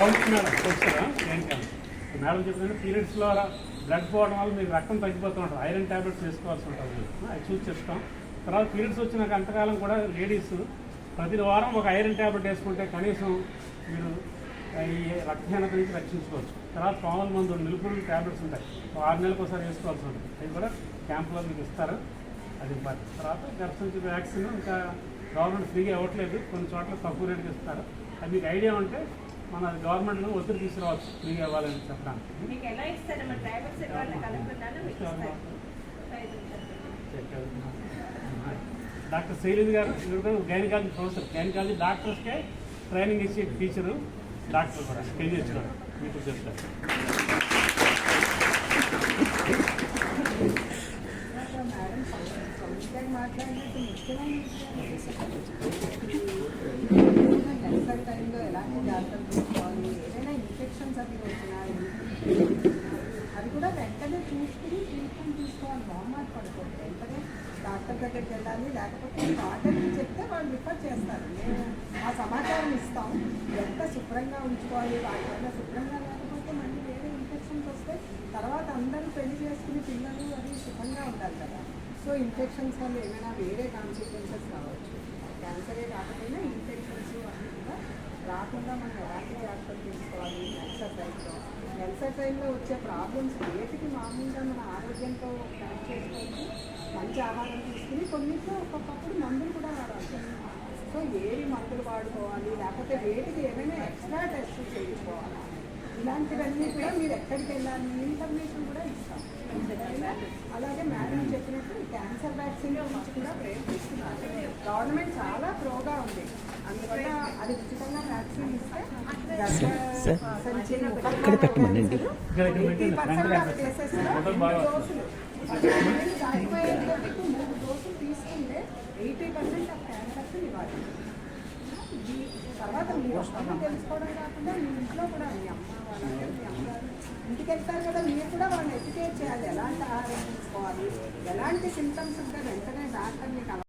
Madam వచ్చారా ఏంటి madam చెప్పిన పీరియడ్స్లో బ్లడ్ పోవడం వల్ల మీకు రక్తం తగ్గిపోతూ ఉంటుంది. ఐరన్ ట్యాబ్లెట్స్ వేసుకోవాల్సి ఉంటుంది. అది చూసి చెప్తాం. తర్వాత పీరియడ్స్ వచ్చినాక అంతకాలం కూడా లేడీస్ ప్రతి వారం ఒక ఐరన్ ట్యాబ్లెట్ వేసుకుంటే కనీసం మీరు ఈ రక్తహీనత నుంచి రక్షించుకోవచ్చు. తర్వాత పాముల మందు నిలుపుడు ట్యాబ్లెట్స్ ఉంటాయి. ఆరు నెలలకు ఒకసారి వేసుకోవాల్సి ఉంటుంది. అవి కూడా క్యాంపులో మీకు ఇస్తారు. అది మరి తర్వాత గర్భసంచి వ్యాక్సిన్ ఇంకా గవర్నమెంట్ ఫ్రీగా ఇవ్వట్లేదు. కొన్ని చోట్ల తక్కువ రేటుకి ఇస్తారు. అది మీకు ఐడియా ఉంటే మన గవర్నమెంట్లో ఒత్తిడి తీసుకురావచ్చు ఫ్రీగా ఇవ్వాలని చెప్పడానికి. డాక్టర్ శైలజ్ గారు గైనకాలజీ ప్రొఫెసర్ గైనకాలజీ డాక్టర్స్కే ట్రైనింగ్ ఇచ్చే టీచరు డాక్టర్ కూడా. కేజీహెచ్ గారు మీకు చెప్తారు మాట్లాడినట్టు ముఖ్యమైన డెలివరీ టైంలో ఎలాంటి జాగ్రత్తలు తీసుకోవాలి? ఏదైనా ఇన్ఫెక్షన్స్ అవి వచ్చినా అది కూడా వెంటనే చూసుకుని ట్రీట్మెంట్ తీసుకోవాలి. మొహమాట పడుకోండి. వెంటనే డాక్టర్ దగ్గరికి వెళ్ళాలి. లేకపోతే డాక్టర్కి చెప్తే వాళ్ళు రిఫర్ చేస్తారు. మేము ఆ సమాచారం ఇస్తాం. ఎంత శుభ్రంగా ఉంచుకోవాలి? వాటి శుభ్రంగా లేకపోతే మళ్ళీ వేరే ఇన్ఫెక్షన్స్ వస్తే తర్వాత అందరూ పెళ్ళి చేసుకుని పిల్లలు అది శుభ్రంగా ఉండాలి కదా. సో ఇన్ఫెక్షన్స్ వల్ల ఏమైనా వేరే కాన్సిక్వెన్సెస్ రావచ్చు క్యాన్సరే కాకపోయినా ఇన్ఫెక్షన్స్ రాకుండా మనం ఎలాంటి జాగ్రత్తలు తీసుకోవాలి? నెల్సర్ టైంలో నెల్సర్ టైంలో వచ్చే ప్రాబ్లమ్స్ వేటికి మామూలుగా మన ఆరోగ్యంతో కనెక్ట్ చేసుకోవచ్చు? మంచి ఆహారం తీసుకుని కొన్నిట్లో ఒక్కొక్కప్పుడు మందులు కూడా వాడాలి సో ఏవి మందులు వాడుకోవాలి? లేకపోతే వేటికి ఏమైనా ఎక్స్ట్రా టెస్ట్ చేయించుకోవాలి? ఇలాంటివన్నీ కూడా మీరు ఎక్కడికి వెళ్ళాలి ఇన్ఫర్మేషన్ కూడా ఇస్తాం. అలాగే మేడం చెప్పినట్టు క్యాన్సర్ వ్యాక్సిన్ గురించి కూడా ప్రయత్నిస్తున్నారు. గవర్నమెంట్ చాలా ప్రోగా ఉంది. అందువల్ల అది సార్, ఇక్కడ పెట్టమనండి. తీసుకుంటే ఎయిటీ పర్సెంట్ ఆఫ్ తర్వాత మీరు తెలుసుకోవడం కాకుండా మీ ఇంట్లో కూడా మీ అమ్మ వాళ్ళందరూ ఇంటికి వెళ్తారు కదా మీరు కూడా వాళ్ళని ఎడ్యుకేట్ చేయాలి ఎలాంటి ఆహారం తీసుకోవాలి ఎలాంటి సిమ్టమ్స్ ఉంటే వెంటనే డాక్టర్ని